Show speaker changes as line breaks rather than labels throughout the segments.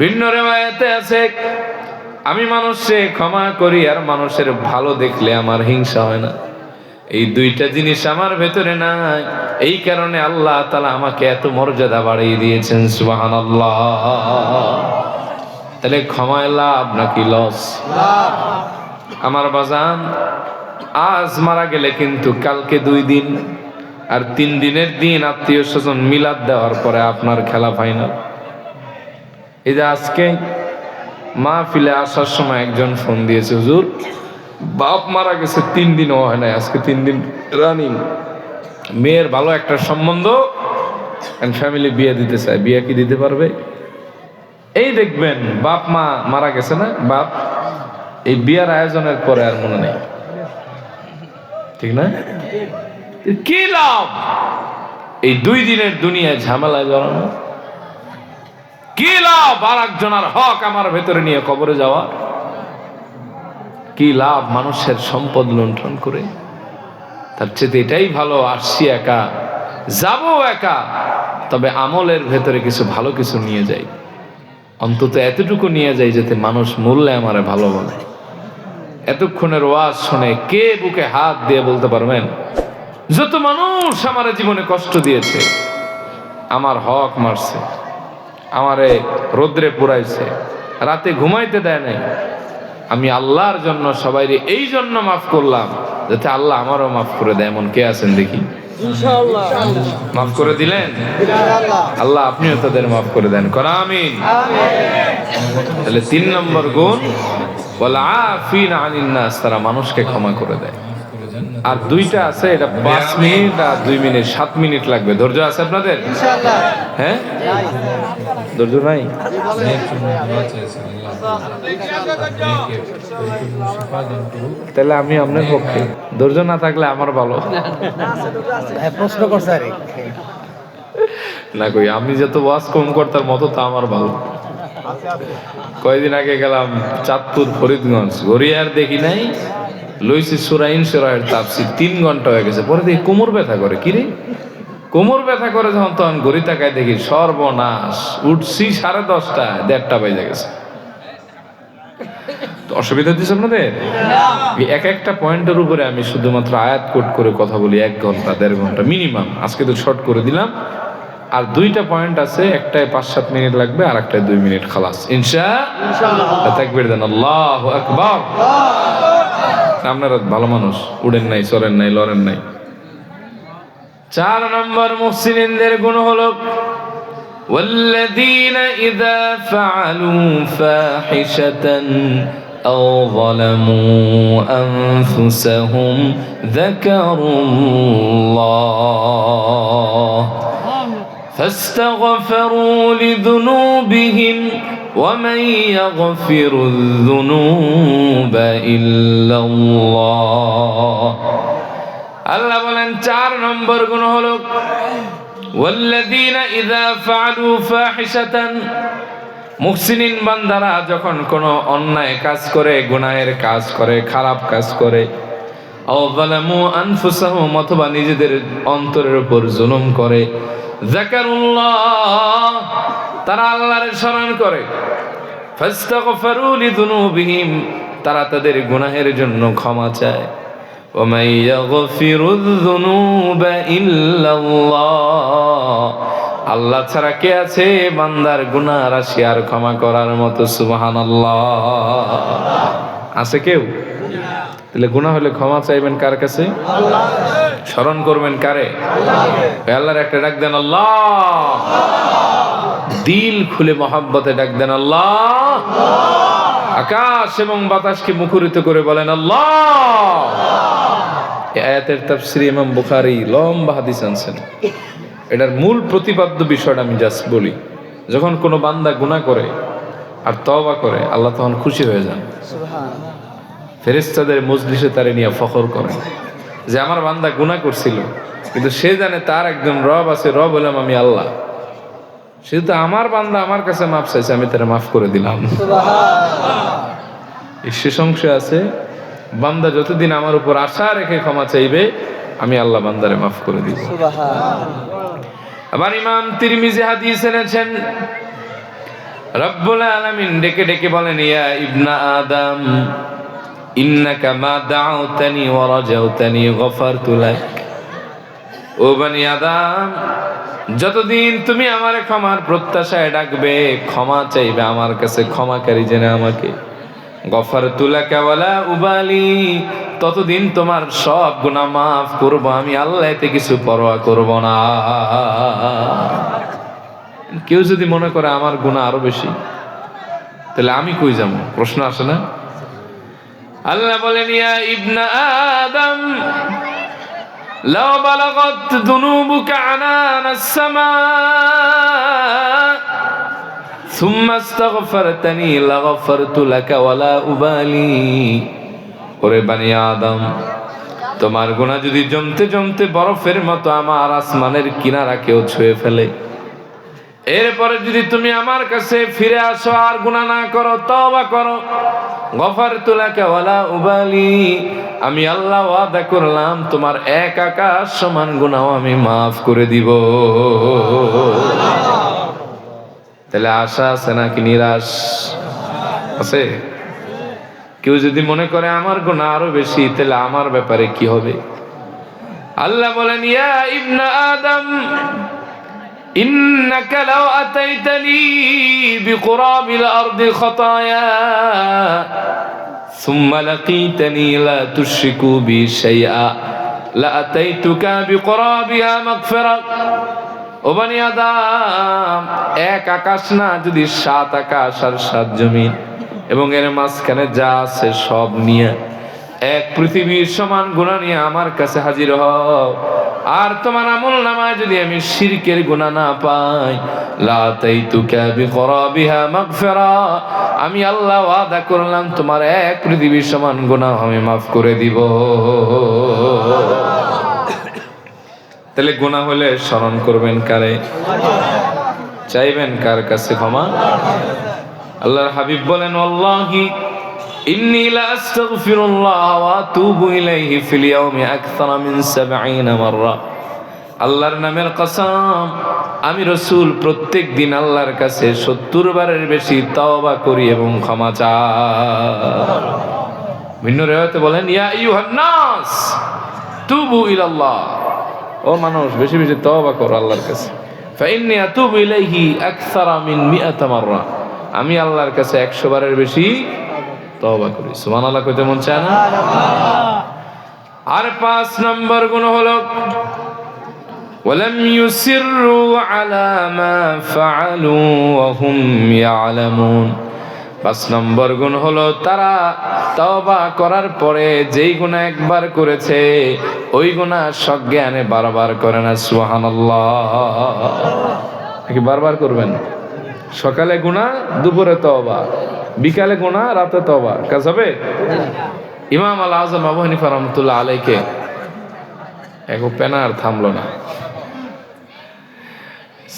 ভিন্ন রেওয়ায়তে আছে। আমি মানুষে ক্ষমা করি, আর মানুষের ভালো দেখলে আমার হিংসা হয় না। এই দুইটা জিনিস আমার ভেতরে নাই। এই কারণে আল্লাহ তালা আমাকে এত মর্যাদা বাড়িয়ে দিয়েছেন সুবাহান তাহলে ক্ষমায় লাভ নাকি লস? আমার বাজান, আজ মারা গেলে কিন্তু কালকে দুই দিন, আর তিন দিনের দিন আত্মীয় স্বজন মিলাদ দেওয়ার পরে আপনার খেলা ফাইনাল এই যে আজকে মা ফিলে আসার সময় একজন ফোন দিয়েছে, হুজুর, বাপ মারা গেছে, তিন দিনও হয় নাই, আজকে তিন দিন রানিং মেয়ের ভালো একটা সম্বন্ধ ফ্যামিলি বিয়ে দিতে চায়। বিয়ে কি দিতে পারবে? এই দেখবেন, বাপ মা মারা গেছে না? বাপ, এই বিয়ার আয়োজনের পরে আর মনে নেই। ঠিক না? কি লাভ? এই দুই দিনের দুনিয়ায় ঝামেলায় জড়ানো। কি লাভ আর একজনের হক আমার ভেতরে নিয়ে কবরে যাওয়া কি লাভ মানুষের সম্পদ লুণ্ঠন করে? তার চেয়ে এটাই ভালো, আসছি একা, যাব একা। তবে আমলের ভেতরে কিছু ভালো কিছু নিয়ে যাই। অন্তত এতটুকু নিয়ে যাই যাতে মানুষ মূল্যে আমারে ভালো বলে। এতক্ষণের ওয়াজ শুনে কে বুকে হাত দিয়ে বলতে পারবেন? যত মানুষ আমার জীবনে কষ্ট দিয়েছে, আমার হক মারছে। আমারে রোদ্রে পুরাইছে। রাতে ঘুমাইতে দেয় নাই। আমি আল্লাহর জন্য সবাই এই জন্য মাফ করলাম যাতে আল্লাহ আমারও মাফ করে দেয়। এমন কে আছেন দেখি? মাফ করে দিলেন? আল্লাহ আপনিও তাদের মাফ করে দেন। করা আমিন। তাহলে তিন নম্বর গুণ বলা আফিন আনিন নাস তারা মানুষকে ক্ষমা করে দেয়। আর দুইটা আছে এটা পাঁচ মিনিট আর দুই মিনিট সাত মিনিট লাগবে। ধৈর্য আছে আপনাদের? হ্যাঁ? ধৈর্য নাই? তাহলে আমি আপনার পক্ষে। ধৈর্য না থাকলে আমার ভালো।
প্রশ্ন করছে
না কই আমি যত ওয়াজ কম করতার মতো তা আমার ভালো। কয়দিন আগে গেলাম চাঁদপুর ফরিদগঞ্জ। ঘড়িয়ার দেখি নাই। লইছি সুরাইন সুরাইয়ের তাপসি তিন ঘণ্টা হয়ে গেছে। পরে দেখি কোমর ব্যথা করে। কি রে? কোমর ব্যথা করে যখন তখন ঘড়ি তাকায় দেখি সর্বনাশ। উঠছি সাড়ে দশটা দেড়টা বেজে গেছে। অসুবিধা হচ্ছে আপনাদের? এই এক একটা পয়েন্টের উপরে আমি শুধুমাত্র আয়াত কোট করে কথা বলি এক ঘণ্টা দেড় ঘণ্টা মিনিমাম। আজকে তো শর্ট করে দিলাম। আর দুইটা পয়েন্ট আছে একটায় পাঁচ সাত মিনিট লাগবে আর একটায় দুই মিনিট খালাস। ইনশা তাকবির দেন আল্লাহ আকবার। আপনারা ভালো মানুষ উড়েন নাই চলেন নাই লড়েন নাই চার নম্বর মুহসিনদের গুণ হলো والذين إذا فعلوا فاحشة أو ظلموا أنفسهم ذكروا الله فاستغفروا لذنوبهم ومن يغفر الذنوب إلا الله আল্লাহ বলেন চার নম্বর গুণ হলো والذين إذا فعلوا فاحشة মুহসিনিন বান্দারা যখন কোনো অন্যায় কাজ করে গুনাহের কাজ করে খারাপ কাজ করে আও যালামু আনফুসাহুম অথবা নিজেদের অন্তরের উপর জুলুম করে যাকারুল্লাহ তারা আল্লাহর স্মরণ করে। তারা তাদের গুনাহের জন্য ক্ষমা চায়। আল্লাহ ছাড়া কে আছে বান্দার গুনা রাশি আর ক্ষমা করার মতো? সুবাহান আছে কেউ? তাহলে গুণা হলে ক্ষমা চাইবেন কার কাছে? স্মরণ করবেন কারে? আল্লাহর একটা ডাক দেন, আল্লাহ। দিল খুলে মহাব্বতে ডাক দেন আল্লাহ। আকাশ এবং বাতাসকে মুখরিত করে বলেন আল্লাহ। আয়াতের তাফসির ইমাম বুখারী লম্বা হাদিস আনছেন। এটার মূল প্রতিপাদ্য বিষয়টা আমি জাস্ট বলি। যখন কোনো বান্দা গুনাহ করে আর তওবা করে, আল্লাহ তখন খুশি হয়ে যান। ফেরেস্তাদের মজলিসে তারে নিয়ে ফখর করে যে আমার বান্দা গুনাহ করছিল, কিন্তু সে জানে তার একজন রব আছে, রব হলাম আমি আল্লাহ। সে তো আমার বান্দা আমার কাছে মাফ চাইছে আমি তারা মাফ করে দিলাম। শেষ অংশে আছে বান্দা যতদিন আমার উপর আশা রেখে ক্ষমা চাইবে আমি আল্লাহ বান্দারে মাফ করে দিব। আবার ইমাম তিরমিজি হাদিস এনেছেন রব্বুল আলামিন ডেকে ডেকে বলেন ইয়া ইবনা আদম ইন্নাকা মা দাউতানি ওয়া রাজাউতানি গফারতু লাক। ও বনি আদম, যতদিন তুমি আমার ক্ষমার প্রত্যাশায় ডাকবে, ক্ষমা চাইবে আমার কাছে, ক্ষমাকারী জেনে আমাকে। গফার তুলা কেবলা উবালি, ততদিন তোমার সব গুনাহ মাফ করব, আমি আল্লাহ এতে কিছু পরোয়া করব না। কেউ যদি মনে করে আমার গুনাহ আরও বেশি, তাহলে আমি কই যাব? প্রশ্ন আসে না? আল্লাহ বলেন, ইয়া ইবনা আদম لو بلغت ذنوبك عنان السماء ثم استغفرتني لغفرت لك ولا أبالي ওরে বানি আদম তোমার গুণা যদি জমতে জমতে বরফের মতো আমার আসমানের কিনারা কেউ ছুঁয়ে ফেলে এরপরে যদি তুমি আমার কাছে ফিরে আসো আর গুণা না করো তবা করো। গফার তুলাকে ওয়ালা উবালি। আমি আল্লাহ ওয়াদা করলাম, তোমার এক আকাশ সমান গুণাও আমি মাফ করে দিব। তাহলে আশা আছে নাকি নিরাশ? আছে? কেউ যদি মনে করে আমার গুণা আরও বেশি, তাহলে আমার ব্যাপারে কি হবে? আল্লাহ বলেন, ইয়া ইবনা আদম إنك لو أتيتني بقراب الأرض خطايا ثم لقيتني لا تشرك بي شيئا لأتيتك بقرابها مغفرة ও বানি আদাম এক আকাশ না যদি সাত আকাশ আর সাত জমিন এবং এর মাঝখানে যা আছে সব নিয়ে এক পৃথিবীর সমান গুণা নিয়ে আমার কাছে হাজির হও আর তোমার আমল নামায় যদি আমি শিরকের গুণা না পাই আমি আল্লাহ ওয়াদা করলাম তোমার এক পৃথিবীর সমান গুনাহ আমি মাফ করে দিব। তাহলে গুনাহ হলে স্মরণ করবেন কারে? চাইবেন কার কাছে ক্ষমা? আল্লাহর হাবিব বলেন আল্লাহি লা আস্তাগফিরুল্লাহ ওয়া আতুবু ইলাইহি ফিল ইয়াউমি আকসারা মিন 70 মাররা। আল্লাহর নামের কসম, আমি রসুল প্রত্যেক দিন আল্লাহর কাছে সত্তর বারের বেশি তওবা করি এবং ক্ষমা চাই। ভিন্ন রেওয়াতে বলেন, ইয়া আইয়ুহান নাস তুবু ইলাল্লাহ। ও মানুষ, বেশি বেশি তওবা করো আল্লাহর কাছে। ফাইন্নি আতুবু ইলাইহি আকসারা মিন মিআতা মাররা। আমি আল্লাহর কাছে 100 বারের বেশি তওবা করি সুবহানাল্লাহ কইতে মন চায় না আর পাঁচ নম্বর গুণ হলো ولم يسروا على ما فعلوا وهم يعلمون পাঁচ নম্বর গুণ হলো তারা তওবা করার পরে যেই গুণা একবার করেছে ওই গুণা সজ্ঞানে বারবার করে না সুবহানাল্লাহ কি বারবার করবেন সকালে গুণা দুপুরে তওবা বিকালে গুণা রাতে তওবা। কাজ হবে? ইমাম আল আজম আবু হানিফা রহমতুল্লাহ আলাইকে এক পেনার থামলো না।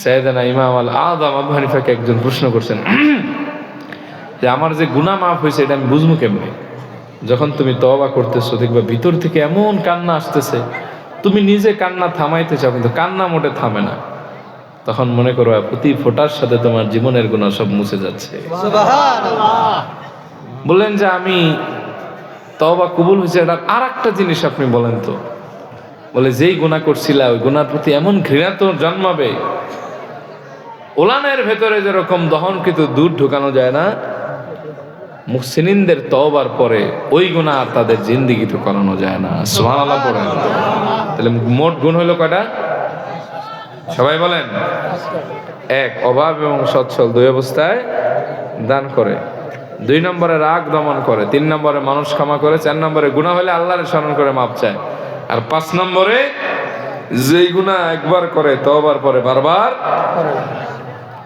সৈয়দানা ইমাম আল আদম আবু হানিফাকে একজন প্রশ্ন করছেন, যে আমার যে গুনাহ মাফ হয়েছে, এটা আমি বুঝব কেমনি? যখন তুমি তওবা করতেছো, দেখবা ভিতর থেকে এমন কান্না আসতেছে, তুমি নিজে কান্না থামাইতে চাও, কিন্তু কান্না মোটে থামে না। তখন মনে করো প্রতি ফোটার সাথে তোমার জীবনের গুণা সব মুছে যাচ্ছে। বললেন যে আমি তওবা কবুল হয়েছে। এটা আর একটা জিনিস আপনি বলেন তো। বলে যেই গুণা করছিলা ওই গুণার প্রতি এমন ঘৃণা তো জন্মাবে। ওলানের ভেতরে যেরকম দহনকৃত দুধ ঢুকানো যায় না মুসলিমদের তওবার পরে ওই গুণা আর তাদের জিন্দিগিতে করানো যায় না। সুবহানাল্লাহ পড়েন। তাহলে মোট গুণ হলো কয়টা? সবাই বলেন? এক, অভাব এবং সচ্ছল দুই অবস্থায় দান করে। দুই নম্বরে রাগ দমন করে, তিন নম্বরে মানুষ ক্ষমা করে, চার নম্বরে গুণা হলে আল্লাহরে স্মরণ করে মাপ চায়। আর পাঁচ নম্বরে যেই গুণা একবার করে তবার পরে বারবার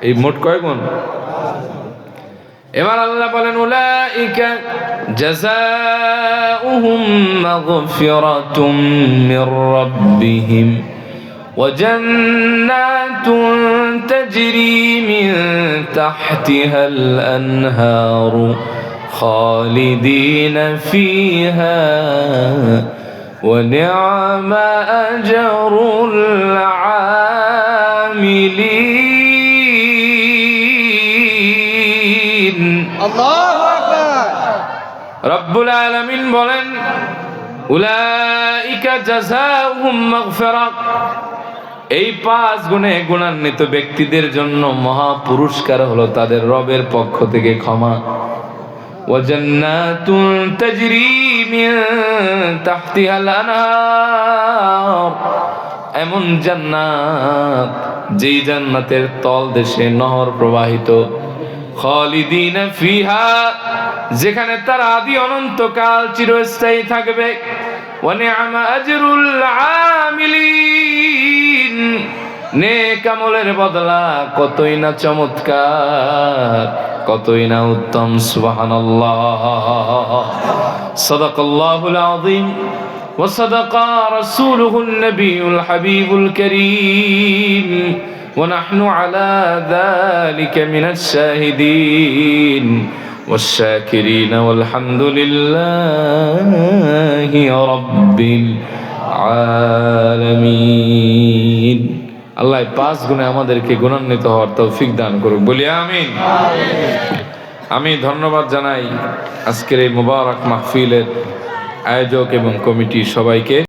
এই মোট কয় গুণ? এবার আল্লাহ বলেন, উলাইকা মাগফিরাতুম মির রাব্বিহিম। وجنات تجري من تحتها الأنهار خالدين فيها ونعم أجر
العاملين. الله
أكبر. رب العالمين بولن. أولئك جزاؤهم مغفرة. এই পাঁচ গুণে গুণান্বিত ব্যক্তিদের জন্য মহা পুরস্কার হলো তাদের রবের পক্ষ থেকে ক্ষমা وجنات تجري من تحتها الأنهار এমন জান্নাত যেই জান্নাতের তল দেশে নহর প্রবাহিত খালিদিনা ফিহা যেখানে তার আদি অনন্তকাল চিরস্থায়ী থাকবে ওয়ানিআমা আজরুল আমিলিন নেক আমলের বদলা কতই না চমৎকার কতই না উত্তম সুবহানাল্লাহ সাদাকাল্লাহুল আযীম وصدق رسوله النبي الحبيب الكريم ونحن على ذلك من الشاهدين والشاكرين والحمد لله رب العالمين আল্লাহ পাঁচ গুণে আমাদেরকে গুণান্বিত হওয়ার তৌফিক দান করুক। বলি আমি আমি ধন্যবাদ জানাই আজকের এই মুবারক মাহফিলের আয়োজক এবং কমিটি সবাইকে।